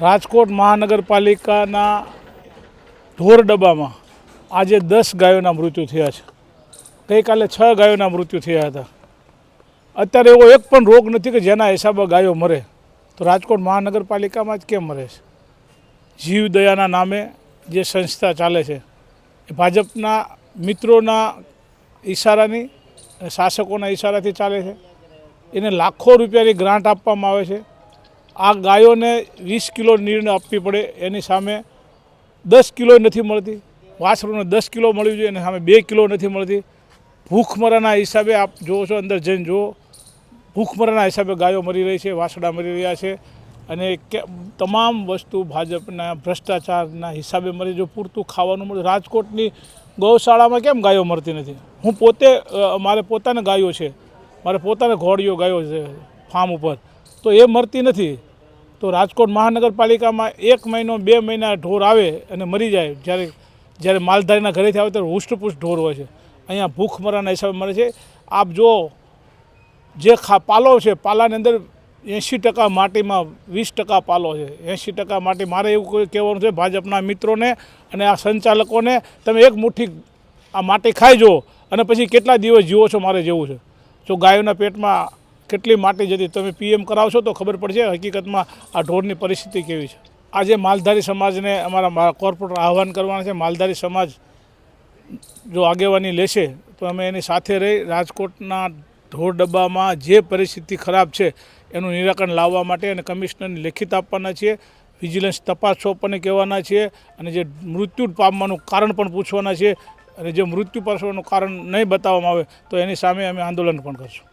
રાજકોટ મહાનગરપાલિકાના ઢોર ડબ્બામાં આજે દસ ગાયોના મૃત્યુ થયા છે. ગઈકાલે છ ગાયોના મૃત્યુ થયા હતા. અત્યારે એવો એક પણ રોગ નથી કે જેના હિસાબે ગાયો મરે. તો રાજકોટ મહાનગરપાલિકામાં જ કેમ મરે છે? જીવદયાના નામે જે સંસ્થા ચાલે છે, એ ભાજપના મિત્રોના ઈશારાની, શાસકોના ઈશારાથી ચાલે છે. એને લાખો રૂપિયાની ગ્રાન્ટ આપવામાં આવે છે. આ ગાયોને વીસ કિલો નીરને આપવી પડે. એની સામે દસ કિલો નથી મળતી. વાસરોને દસ કિલો મળ્યું જોઈએ. એની સામે બે કિલો નથી મળતી. ભૂખમરાના હિસાબે આપ જોવો છો, અંદર જઈને જુઓ. ભૂખમરાના હિસાબે ગાયો મરી રહી છે વાસડા મરી રહ્યા છે. અને તમામ વસ્તુ ભાજપના ભ્રષ્ટાચારના હિસાબે મરી જો પૂરતું ખાવાનું મળે. રાજકોટની ગૌશાળામાં કેમ ગાયો મરતી નથી? હું પોતે મારે પોતાને ગાયો છે. મારે પોતાને ઘોડીઓ ગાયો છે, ફાર્મ ઉપર. તો એ મરતી નથી. તો રાજકોટ મહાનગરપાલિકામાં એક મહિનો, બે મહિના ઢોર આવે અને મરી જાય. જ્યારે જ્યારે માલધારીના ઘરેથી આવે ત્યારે હુષ્ટપુષ્ટ ઢોર હોય છે. અહીંયા ભૂખમરાના હિસાબે મળે છે. આપ જો જે ખા, પાલો છે, પાલાની અંદર એંશી ટકા માટીમાં વીસ ટકા પાલો છે. એંશી ટકા માટી, મારે એવું કહેવાનું છે, ભાજપના મિત્રોને અને આ સંચાલકોને તમે એક મુઠ્ઠી આ માટી ખાઈ જુઓ અને પછી કેટલા દિવસ જીવો છો મારે જેવું છે. જો ગાયોના પેટમાં કેટલી માટી જતી તમે પીએમ કરાવશો તો ખબર પડશે હકીકતમાં આ ઢોરની પરિસ્થિતિ કેવી છે. આજે માલધારી સમાજને અમારા કોર્પોરેટર આહવાન કરવાના છે, માલધારી સમાજ જો આગેવાની લેશે, તો અમે એની સાથે રહી રાજકોટના ઢોર ડબ્બામાં જે પરિસ્થિતિ ખરાબ છે, એનું નિરાકરણ લાવવા માટે અને કમિશનરને લેખિત આપવાના છીએ, વિજિલન્સ તપાસ સોંપવાને કહેવાના છીએ, અને જે મૃત્યુ પામવાનું કારણ પણ પૂછવાના છીએ અને જે મૃત્યુ પામવાનું કારણ નહીં બતાવવામાં આવે, તો એની સામે અમે આંદોલન પણ કરશું.